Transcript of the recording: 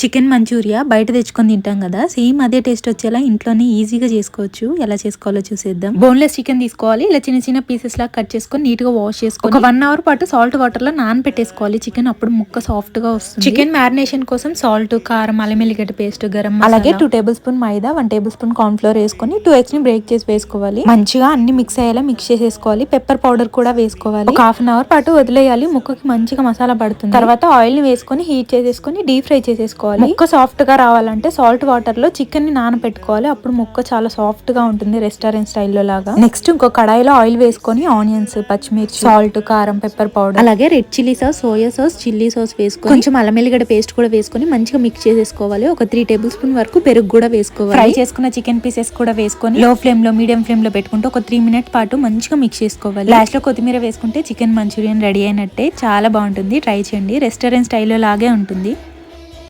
Chicken Manchuria బయట తెచ్చుకొని తింటాం కదా. సేమ్ అదే టేస్ట్ వచ్చేలా ఇంట్లోనే ఈజీగా చేసుకోవచ్చు. ఎలా చేసుకోవాలో చూసేద్దాం. బోన్లెస్ చికెన్ తీసుకోవాలి. ఇలా చిన్న చిన్న పీసెస్ లాగా కట్ చేసుకొని నీట్గా వాష్ చేసుకొని ఒక వన్ అవర్ పాటు సాల్ట్ వాటర్లో నాన్ పెట్టేసుకోవాలి చికెన్ అప్పుడు ముక్క సాఫ్ట్గా వస్తుంది. చికెన్ మ్యారినేషన్ కోసం సాల్ట్ కారం అల్లం ఎల్లిగడ్డ పేస్ట్ గరం అలాగే two tablespoon maida one tablespoon corn flour వేసుకొని టూ ఎగ్స్ని బ్రేక్ చేసి వేసుకోవాలి. మంచిగా అన్ని మిక్స్ అయ్యేలా మిక్స్ చేసేసుకోవాలి. పెప్పర్ పౌడర్ కూడా వేసుకోవాలి. ఒక హాఫ్ అన్ అవర్ పాటు వదిలేయాలి. ముక్కకి మంచిగా మసాలా పడుతుంది. తర్వాత ఆయిల్ని వేసుకొని హీట్ చేసేసుకొని డీప్ ఫ్రై చేసేసుకోవాలి. ముక్క సాఫ్ట్గా రావాలంటే సాల్ట్ వాటర్లో చికెన్ని నానబెట్టుకోవాలి అప్పుడు ముక్క చాలా సాఫ్ట్గా ఉంటుంది రెస్టారెంట్ స్టైల్లో లాగా. నెక్స్ట్ ఇంకో కడాయిలో ఆయిల్ వేసుకొని ఆనియన్స్ పచ్చిమిర్చి సాల్ట్ కారం పెప్పర్ పౌడర్. అలాగే red chilli sauce soya sauce chilli sauce వేసుకొని కొంచెం అల్లం ఎల్లిగడ్డ పేస్ట్ కూడా వేసుకొని మంచిగా మిక్స్ చేసేసుకోవాలి. ఒక త్రీ టేబుల్ స్పూన్ వరకు పెరుగు కూడా వేసుకోవాలి. ఫ్రై చేసుకున్న చికెన్ పీసెస్ కూడా వేసుకొని లో ఫ్లేమ్లో మీడియం ఫ్లేమ్లో పెట్టుకుంటే ఒక త్రీ మినిట్ పాటు మంచిగా మిక్స్ చేసుకోవాలి. లాస్ట్లో కొత్తిమీర వేసుకుంటే చికెన్ మంచూరియన్ రెడీ అయినట్టే. చాలా బాగుంటుంది. ట్రై చేయండి. రెస్టారెంట్ స్టైల్లో లాగే ఉంటుంది.